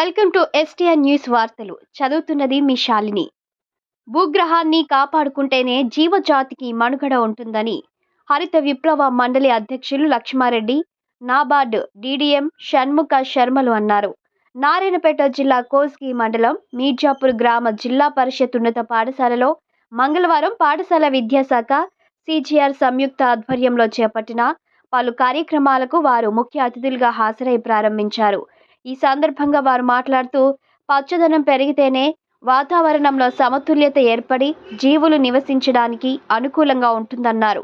Welcome to STN news వార్తలు. చదువుతున్నది మీ శాలిని. భూగ్రహాన్ని కాపాడుకుంటేనే జీవజాతికి మనుగడ ఉంటుందని హరిత విప్లవ మండలి అధ్యక్షులు లక్ష్మారెడ్డి నాబార్డ్ డీడీఎం షణ్ముఖ శర్మలు అన్నారు. నారాయణపేట జిల్లా కోస్గి మండలం మీర్జాపూర్ గ్రామ జిల్లా పరిషత్ ఉన్నత పాఠశాలలో మంగళవారం పాఠశాల విద్యాశాఖ సిజిఆర్ సంయుక్త ఆధ్వర్యంలో చేపట్టిన పలు కార్యక్రమాలకు వారు ముఖ్య అతిథులుగా హాజరై ప్రారంభించారు. ఈ సందర్భంగా వారు మాట్లాడుతూ పచ్చదనం పెరిగితేనే వాతావరణంలో సమతుల్యత ఏర్పడి జీవులు నివసించడానికి అనుకూలంగా ఉంటుందన్నారు.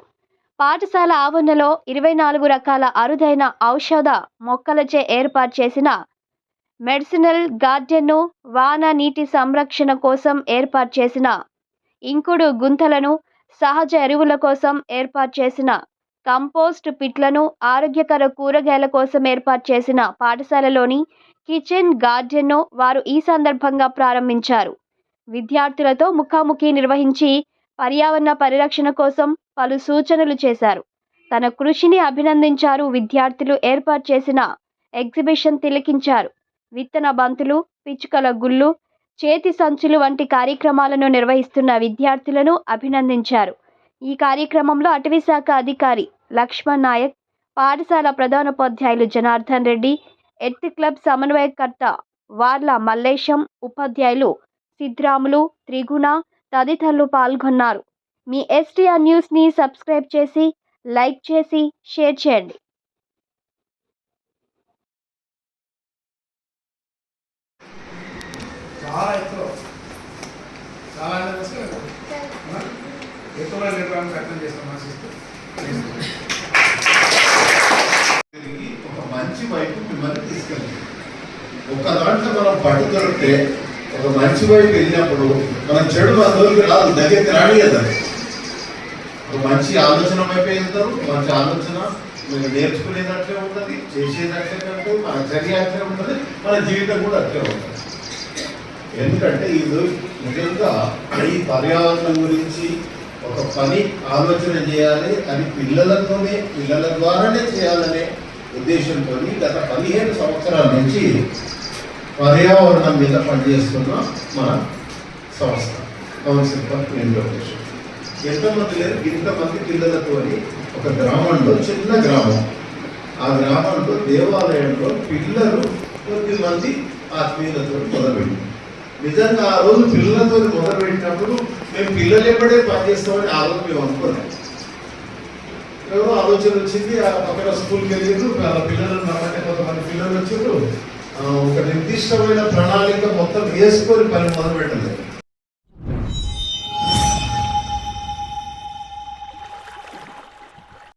పాఠశాల ఆవరణలో ఇరవై నాలుగు రకాల అరుదైన ఔషధ మొక్కలచే ఏర్పాటు చేసిన మెడిసినల్ గార్డెన్ను వాన నీటి సంరక్షణ కోసం ఏర్పాటు చేసిన ఇంకుడు గుంతలను సహజ ఎరువుల కోసం ఏర్పాటు చేసిన కంపోస్ట్ పిట్లను ఆరోగ్యకర కూరగాయల కోసం ఏర్పాటు చేసిన పాఠశాలలోని కిచెన్ గార్డెన్ను వారు ఈ సందర్భంగా ప్రారంభించారు. విద్యార్థులతో ముఖాముఖి నిర్వహించి పర్యావరణ పరిరక్షణ కోసం పలు సూచనలు చేశారు. తన కృషిని అభినందించారు విద్యార్థులు ఏర్పాటు చేసిన ఎగ్జిబిషన్ తిలకించారు. విత్తన బంతులు పిచ్చుకల గుళ్ళు చేతి సంచులు వంటి కార్యక్రమాలను నిర్వహిస్తున్న విద్యార్థులను అభినందించారు. ఈ కార్యక్రమంలో అటవీశాఖ అధికారి లక్ష్మణ్ నాయక్ పాఠశాల ప్రధానోపాధ్యాయులు జనార్దన్ రెడ్డి ఎర్త్ క్లబ్ సమన్వయకర్త వార్ల మల్లేశం ఉపాధ్యాయులు సిద్రాములు త్రిగుణ తదితరులు పాల్గొన్నారు. మీ ఎస్టీఆర్ న్యూస్ని సబ్స్క్రైబ్ చేసి లైక్ చేసి షేర్ చేయండి. చాలా ఎక్కువ. చాలా ఎక్కువ నిర్వహణ చేస్తాం సిస్టర్ తిరిగి ఒక మంచి వైపు మిమ్మల్ని తీసుకెళ్ళి ఒక దాంట్లో మనం పట్టు ఒక మంచి వైపు వెళ్ళినప్పుడు మనం చెడు అందులోకి రాదు దగ్గరికి రానియదు ఒక మంచి ఆలోచన వైపు వెళ్తారు మంచి ఆలోచన మీరు నేర్చుకునేది ఉంటుంది చేసేది ఉంటుంది మన చర్య అట్లే ఉంటుంది మన జీవితం కూడా అట్లే ఉంటుంది. ఎందుకంటే ఇది నిజంగా ఈ పర్యావరణం గురించి ఒక పని ఆలోచన చేయాలి అది పిల్లలతోనే పిల్లల ద్వారానే చేయాలనే ఉద్దేశంతో గత పదిహేను సంవత్సరాల నుంచి పర్యావరణం మీద పనిచేస్తున్న మన సంస్థ కౌన్సిల్ ఫర్ క్లీన్ లొకేషన్ ఎంతమంది లేరు? ఇంతమంది పిల్లలతో ఒక గ్రామంలో చిన్న గ్రామం. ఆ గ్రామంలో దేవాలయంలో పిల్లలు కొద్ది మంది ఆత్మీయులతో మొదలుపెట్టి నిజంగా ఆ రోజు పిల్లలతో మొదలు పెట్టినప్పుడు మేము పిల్లలు ఎప్పుడే పనిచేస్తామని ఆ రోజు మేము అనుకున్నాం ఎవరో ఆలోచన వచ్చింది ఆ పక్కన స్కూల్కి వెళ్ళారు ఆ పిల్లలు నాకంటే కొంతమంది పిల్లలు వచ్చారు ఒక నిర్దిష్టమైన ప్రణాళిక మొత్తం వేసుకొని పని మొదలు పెట్టలేదు